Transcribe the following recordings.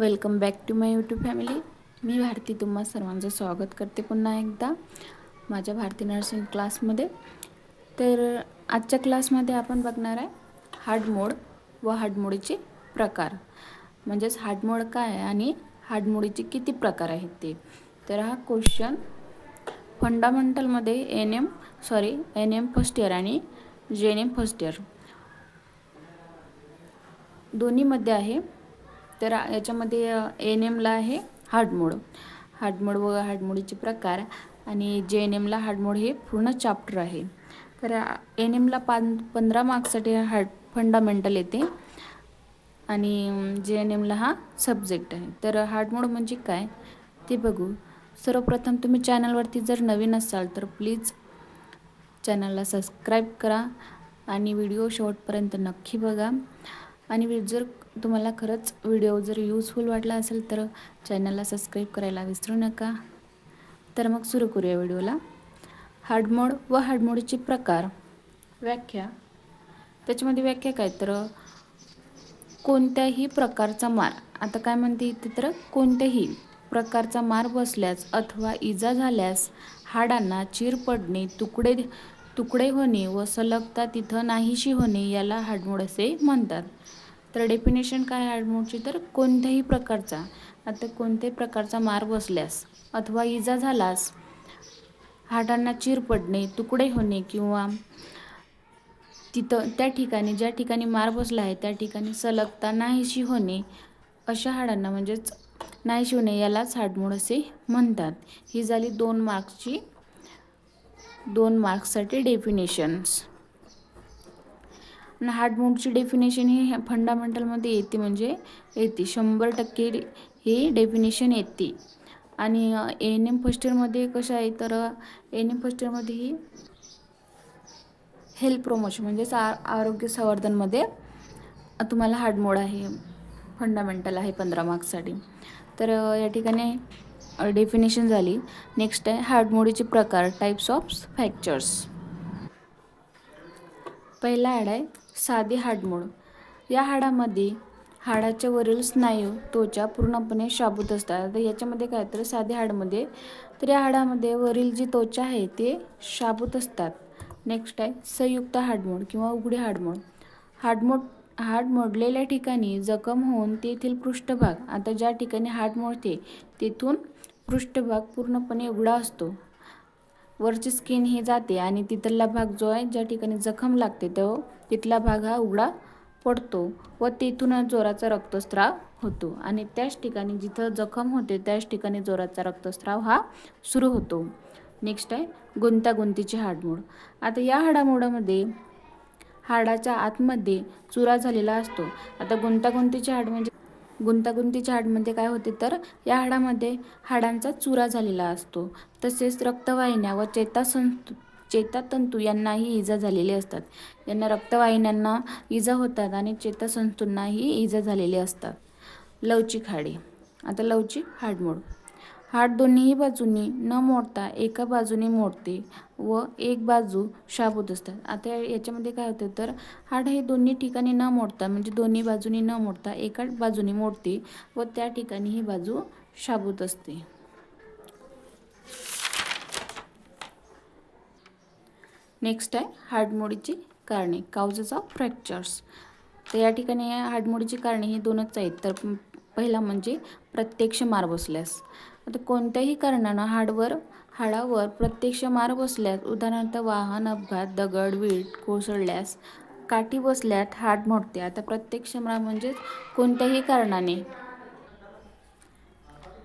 Welcome back to my YouTube family. मी भारती तुम्हा सर्वांचं स्वागत करते पुन्हा एकदा माझ्या भारती नर्सिंग क्लासमध्ये. तर आजच्या क्लासमध्ये आपण बघणार आहे हाडमोड व हाडमोडीचे प्रकार. म्हणजेच हाडमोड काय आहे आणि हाडमोडीचे किती प्रकार आहेत ते. तर हा question फंडामेंटलमध्ये N M sorry N M first year आणि जे एन एम फर्स्ट इयर दोन्हीमध्ये आहे तर याच्यामध्ये एन एमला आहे हार्डमोड हार्डमोड व हार्डमोडीचे प्रकार आणि जे एन एमला हार्डमोड हे पूर्ण चॅप्टर आहे. तर एन एमला पान पंधरा मार्क्ससाठी हार्ड फंडामेंटल येते आणि जे एन एमला हा सब्जेक्ट आहे. तर हार्डमोड म्हणजे काय? ते बघू. सर्वप्रथम तुम्ही चॅनलवरती जर नवीन असाल तर प्लीज चॅनलला सबस्क्राईब करा आणि व्हिडिओ शेवटपर्यंत नक्की बघा. आणि जर तुम्हाला खरंच व्हिडिओ जर यूजफुल वाटला असेल तर चॅनलला सबस्क्राईब करायला विसरू नका. तर मग सुरू करूया व्हिडिओला हार्डमोड व हार्डमोडचे प्रकार. व्याख्या. त्याच्यामध्ये व्याख्या काय? तर कोणत्याही प्रकारचा मार. आता काय म्हणते इथे तर कोणत्याही प्रकारचा मार बसल्यास अथवा इजा झाल्यास हाडांना चीर पडणे तुकडे तुकडे होणे व सलगता तिथं नाहीशी होणे याला हाडमोड असे म्हणतात. तर डेफिनेशन काय हाडमोडची? तर कोणत्याही प्रकारचा आता कोणत्याही प्रकारचा मार बसल्यास अथवा इजा झालास हाडांना चीर पडणे तुकडे होणे किंवा तिथं त्या ठिकाणी ज्या ठिकाणी मार बसला आहे त्या ठिकाणी सलगता नाहीशी होणे अशा हाडांना म्हणजेच नाहीशी होणे यालाच हाडमोड असे म्हणतात. ही झाली दोन मार्क्सची दोन मार्क्ससाठी डेफिनेशन्स आणि हार्डमोडची डेफिनेशन ही फंडामेंटलमध्ये येते म्हणजे येते. शंभर टक्के ही डेफिनेशन येते. आणि एन एम फर्स्ट इयरमध्ये कसं आहे तर एन एम फर्स्ट इयरमध्ये ही हेल्थ प्रमोशन म्हणजेच आ आरोग्य संवर्धनमध्ये तुम्हाला हार्डमोड आहे फंडामेंटल आहे पंधरा मार्क्ससाठी तर या ठिकाणी डेफिनेशन झाली. नेक्स्ट आहे हार्डमोडीचे प्रकार टाईप्स ऑफ फ्रॅक्चर्स पहिला हाड आहे साधे हाडमोड. या हाडामध्ये हाडाच्या वरील स्नायू त्वचा पूर्णपणे शाबूत असतात. तर याच्यामध्ये काय तर साध्या हाडमध्ये तर या हाडामध्ये वरील जी त्वचा आहे ते शाबूत असतात. नेक्स्ट आहे संयुक्त हाडमोड किंवा उघडे हाडमोड. हाडमोड हाड मोडलेल्या ठिकाणी जखम होऊन तेथील पृष्ठभाग आता ज्या ठिकाणी हाड मोडते तेथून पृष्ठभाग पूर्णपणे उघडा असतो. वरची स्किन ही जाते आणि तिथला भाग जो आहे ज्या ठिकाणी जखम लागते तो तिथला भाग हा उघडा पडतो व तिथूनच जोराचा रक्तस्राव होतो आणि त्याच ठिकाणी जिथं जखम होते त्याच ठिकाणी जोराचा रक्तस्राव हा सुरू होतो. नेक्स्ट आहे गुंतागुंतीची हाडमोड. आता या हाडामोडामध्ये हाडाच्या आतमध्ये चुरा झालेला असतो. आता गुंतागुंतीची हाड म्हणजे गुंतागुंतीच्या हाडमध्ये काय होते तर या हाडामध्ये हाडांचा चुरा झालेला असतो. तसेच रक्तवाहिन्या व चेतासंतू चेतातंतू यांनाही इजा झालेली असतात. यांना रक्तवाहिन्यांना इजा होतात आणि चेतासंतूंनाही इजा झालेली असतात. लवचिक हाडे. आता लवचिक हाडमोड. हाड दोन्हीही बाजूंनी न मोडता एका बाजूने मोडते. व एक बाजू शाबूत असतात आता याच्यामध्ये काय होतं तर हाड हे दोन्ही ठिकाणी न मोडता म्हणजे दोन्ही बाजूनी न मोडता एका बाजूने मोडते व त्या ठिकाणी ही बाजू शाबूत असते. नेक्स्ट आहे हाडमोडीची कारणे काउजेस ऑफ फ्रॅक्चर्स तर या ठिकाणी हाडमोडीची कारणे ही दोनच आहेत. तर पहिला म्हणजे प्रत्यक्ष मार बसल्यास आता कोणत्याही कारणानं हाडवर हाडावर प्रत्यक्ष मार बसल्यास उदाहरणार्थ वाहन अपघात दगड वीट कोसळल्यास काठी बसल्यात हाड मोडते. आता प्रत्यक्ष मार म्हणजेच कोणत्याही कारणाने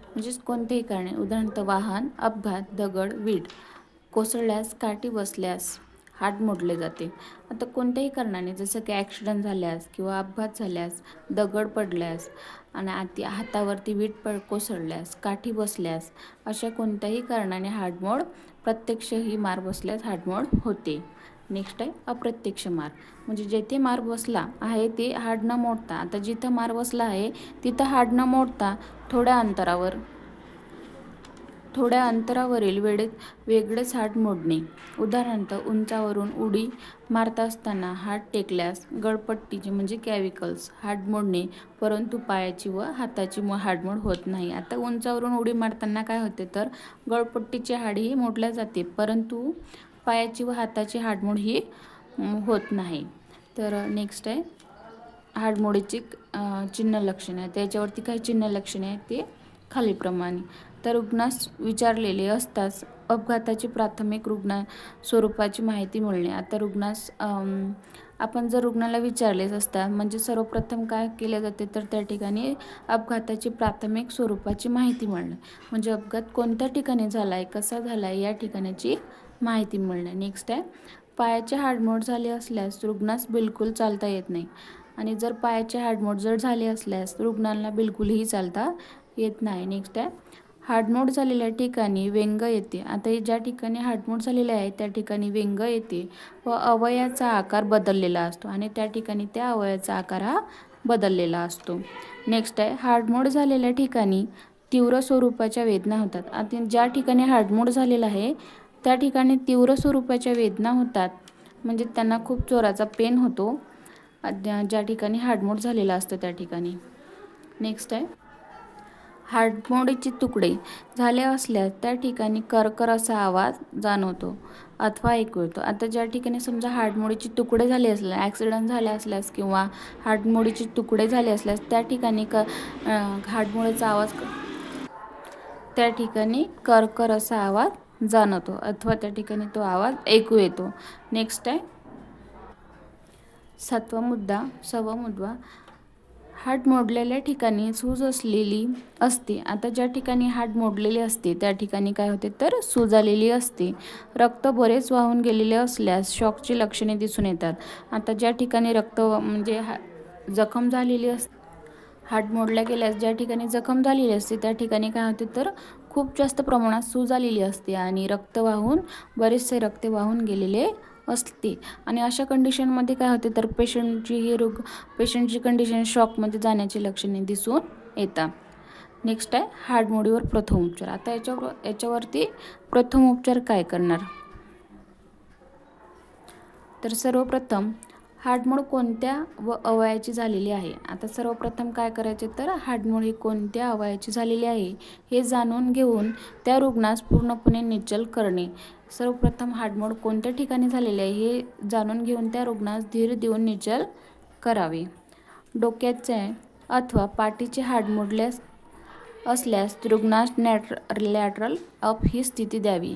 म्हणजेच कोणत्याही कारणे उदाहरणार्थ वाहन अपघात दगड वीट कोसळल्यास काठी बसल्यास हात मोडले जाते. आता कोणत्याही कारणाने जसं की ॲक्सिडंट झाल्यास किंवा अपघात झाल्यास दगड पडल्यास आणि आती हातावरती वीट पड कोसळल्यास काठी बसल्यास अशा कोणत्याही कारणाने हाडमोड प्रत्यक्ष ही मार बसल्यास हाडमोड होते. नेक्स्ट आहे अप्रत्यक्ष मार. म्हणजे जेथे मार बसला आहे ते हाड न मोडता आता जिथं मार बसला आहे तिथं हाड न मोडता थोड्या अंतरावर थोड्या अंतरावरील वेळेत वेगळेच हाड मोडणे. उदाहरणार्थ उंचावरून उडी मारत असताना हात टेकल्यास गळपट्टीचे म्हणजे कॅविकल्स हाड मोडणे परंतु पायाची व हाताची मो हाडमोड होत नाही. आता उंचावरून उडी मारताना काय होते? तर गळपट्टीची हाडही मोडल्या जाते परंतु पायाची व हाताची हाडमोड ही होत नाही. तर नेक्स्ट आहे हाडमोडीची चिन्ह लक्षणे. आहे त्याच्यावरती काही चिन्ह लक्षणे आहेत ते खालीप्रमाणे तर रुग्णास विचारलेले असताच अपघाताची प्राथमिक रुग्ण स्वरूपाची माहिती मिळणे. आता रुग्णास आपण जर रुग्णाला विचारलेच असता म्हणजे सर्वप्रथम काय केले जाते तर त्या ठिकाणी अपघाताची प्राथमिक स्वरूपाची माहिती मिळणे. म्हणजे अपघात कोणत्या ठिकाणी झाला आहे कसा झाला आहे या ठिकाणाची माहिती मिळणे. नेक्स्ट आहे पायाचे हाडमोड झाले असल्यास रुग्णास बिलकुल चालता येत नाही. आणि जर पायाचे हाडमोड जर झाले असल्यास रुग्णांना बिलकुलही चालता येत नाही. नेक्स्ट आहे हाडमोड झालेल्या ठिकाणी व्यंग येते. आता ज्या ठिकाणी हाडमोड झालेले आहे त्या ठिकाणी व्यंग येते व अवयाचा आकार बदललेला असतो आणि त्या ठिकाणी त्या अवयाचा आकार हा बदललेला असतो. नेक्स्ट आहे हाडमोड झालेल्या ठिकाणी तीव्र स्वरूपाच्या वेदना होतात. आता ज्या ठिकाणी हाडमोड झालेला आहे त्या ठिकाणी तीव्र स्वरूपाच्या वेदना होतात. म्हणजे त्यांना खूप जोराचा पेन होतो. ज्या ज्या ठिकाणी हाडमोड झालेला असतं त्या ठिकाणी. नेक्स्ट आहे हाडमोडीचे तुकडे झाले असल्यास त्या ठिकाणी करकर असा आवाज जाणवतो अथवा ऐकू येतो आता ज्या ठिकाणी समजा हाडमोडीचे तुकडे झाले असल्यास ॲक्सिडेंट झाले असल्यास किंवा हाडमोडीचे तुकडे झाले असल्यास त्या ठिकाणी क अं, हाडमोडीचा आवाज त्या ठिकाणी करकर असा आवाज जाणवतो अथवा त्या ठिकाणी तो आवाज ऐकू येतो. नेक्स्ट आहे सातवा मुद्दा सहावा मुद्दा हाड मोडलेल्या ठिकाणी सूज असलेली असते. आता ज्या ठिकाणी हाड मोडलेले असते त्या ठिकाणी काय होते तर सूज आलेली असते. रक्त बरेच वाहून गेलेले असल्यास शॉकची लक्षणे दिसून येतात. आता ज्या ठिकाणी रक्त म्हणजे हा जखम झालेली अस हाड मोडल्या गेल्यास ज्या ठिकाणी जखम झालेली असते त्या ठिकाणी काय होते तर खूप जास्त प्रमाणात सूज आलेली असते आणि रक्त वाहून बरेचसे रक्त वाहून गेलेले असते. आणि अशा कंडिशनमध्ये काय होते तर पेशंटची ही रोग पेशंटची कंडिशन शॉकमध्ये जाण्याची लक्षणे दिसून येतात. नेक्स्ट आहे हाडमोडीवर प्रथम उपचार. आता याच्यावर याच्यावरती प्रथम उपचार काय करणार? तर सर्वप्रथम हाडमोड कोणत्या व अवयाची झालेली आहे? आता सर्वप्रथम काय करायचे तर हाडमोड ही कोणत्या अवयाची झालेली आहे हे जाणून घेऊन त्या रुग्णास पूर्णपणे निश्चल करणे. सर्वप्रथम हाडमोड कोणत्या ठिकाणी झालेले आहे हे जाणून घेऊन त्या रुग्णास धीर देऊन निचल करावे. डोक्याचे अथवा पाठीचे हाड मोडल्यास असल्यास रुग्णास नॅट लॅटरल अप ही स्थिती द्यावी.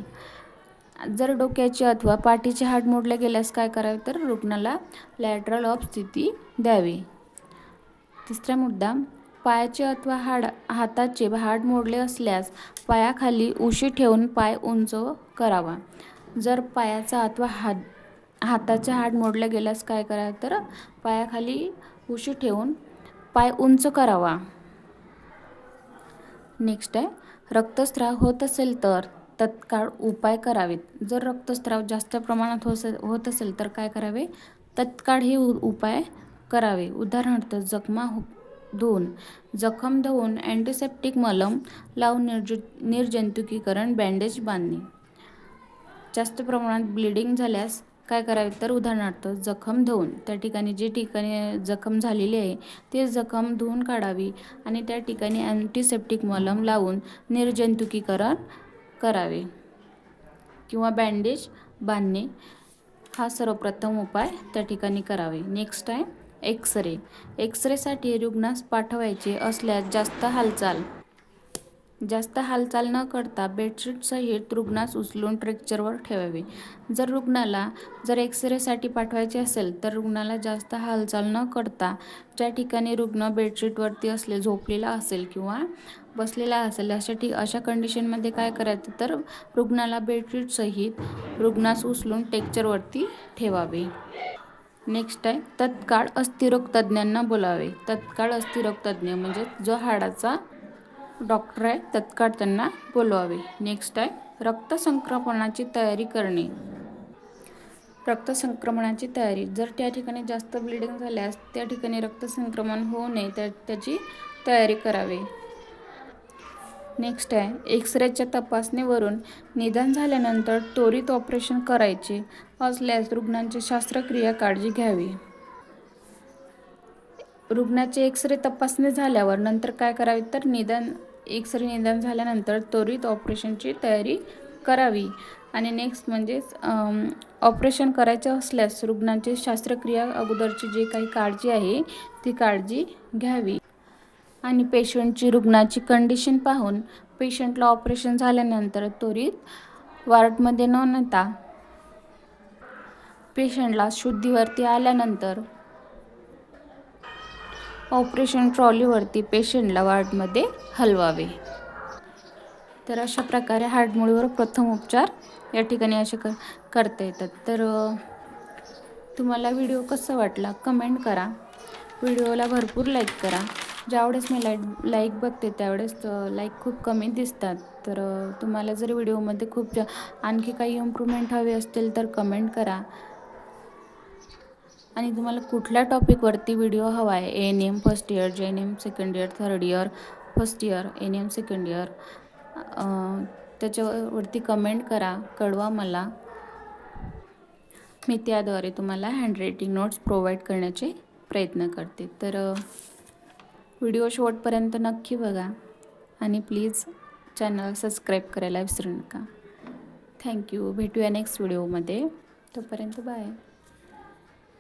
जर डोक्याचे अथवा पाठीचे हाड मोडले गेल्यास काय करावे? तर रुग्णाला लॅटरल अप स्थिती द्यावी. तिसरा मुद्दा पायाचे अथवा हाड हाताचे हाड मोडले असल्यास पायाखाली उशी ठेवून पाय उंच करावा. जर पायाचा अथवा हात हाताचे हाड मोडले गेल्यास काय करावे तर पायाखाली उशी ठेवून पाय उंच करावा. नेक्स्ट आहे. रक्तस्राव होत असेल तर तत्काळ उपाय करावेत. जर रक्तस्राव जास्त प्रमाणात होस होत असेल तर काय करावे? तत्काळ हे उ- उपाय करावे. उदाहरणार्थ जखमा हो धुवून जखम धुवून अँटीसेप्टिक मलम लावून निर्ज निर्जंतुकीकरण बँडेज बांधणे. जास्त प्रमाणात ब्लिडिंग झाल्यास काय करावे? तर उदाहरणार्थ जखम धुवून त्या ठिकाणी जे ठिकाणी जखम झालेली आहे ते जखम धुवून काढावी आणि त्या ठिकाणी अँटीसेप्टिक मलम लावून निर्जंतुकीकरण करावे. किंवा बँडेज बांधणे हा सर्वप्रथम उपाय त्या ठिकाणी करावे. नेक्स्ट आहे एक्सरे. एक्सरेसाठी रुग्णास पाठवायचे असल्यास जास्त हालचाल. जास्त हालचाल न करता बेडशीटसहित रुग्णास उचलून ट्रेक्चरवर ठेवावे. जर रुग्णाला जर एक्सरेसाठी पाठवायचे असेल तर रुग्णाला जास्त हालचाल न करता ज्या ठिकाणी रुग्ण बेडशीटवरती असले झोपलेला असेल किंवा बसलेला असेल अशा ठिक अशा कंडिशनमध्ये काय करायचं? तर रुग्णाला बेडशीटसहित रुग्णास उचलून टेक्चरवरती ठेवावे. नेक्स्ट आहे तत्काळ अस्थिरोग तज्ज्ञांना बोलावे. तत्काळ अस्थिरोग तज्ज्ञ म्हणजे जो हाडाचा डॉक्टर आहे तत्काळ त्यांना बोलवावे. नेक्स्ट आहे रक्तसंक्रमणाची तयारी करणे. रक्तसंक्रमणाची तयारी. जर त्या ठिकाणी जास्त ब्लिडिंग झाल्यास त्या ठिकाणी रक्तसंक्रमण होऊ नये त्या त्याची तयारी करावी. नेक्स्ट आहे एक्सरेच्या तपासणीवरून निदान झाल्यानंतर त्वरित ऑपरेशन करायचे असल्यास रुग्णांची शस्त्रक्रिया काळजी घ्यावी. रुग्णाचे एक्सरे तपासणी झाल्यावर नंतर काय करावे? तर निदान एक्सरे निदान झाल्यानंतर त्वरित ऑपरेशनची तयारी करावी. आणि नेक्स्ट म्हणजेच ऑपरेशन करायचं असल्यास रुग्णांची शस्त्रक्रिया अगोदरची जे काही काळजी आहे ती काळजी घ्यावी. आणि पेशंटची रुग्णाची कंडिशन पाहून पेशंटला ऑपरेशन झाल्यानंतर त्वरित वार्डमध्ये न नेता पेशंटला शुद्धीवरती आल्यानंतर ऑपरेशन ट्रॉलीवरती पेशंटला वार्डमध्ये हलवावे. तर अशा प्रकारे हार्टमुळीवर प्रथम उपचार या ठिकाणी असे कर करता येतात. तर तुम्हाला व्हिडिओ कसा वाटला? कमेंट करा. व्हिडिओला भरपूर लाईक करा. ज्यावेळेस मी लाईक लाईक बघते त्यावेळेस लाईक खूप कमी दिसतात. तर तुम्हाला जर व्हिडिओमध्ये खूप जा आणखी काही इम्प्रूव्हमेंट हवे असतील तर कमेंट करा. आणि तुम्हाला कुठल्या टॉपिकवरती व्हिडिओ हवा आहे? N M first year J N M second year third year first year N M second year त्याच्यावरती कमेंट करा कळवा मला. मी त्याद्वारे तुम्हाला हँडरायटिंग नोट्स प्रोव्हाइड करण्याचे प्रयत्न करते. तर व्हिडिओ शेवटपर्यंत नक्की बघा. आणि प्लीज चॅनल सबस्क्राईब करायला विसरू नका. थँक्यू. भेटूया नेक्स्ट व्हिडिओमध्ये. तोपर्यंत बाय.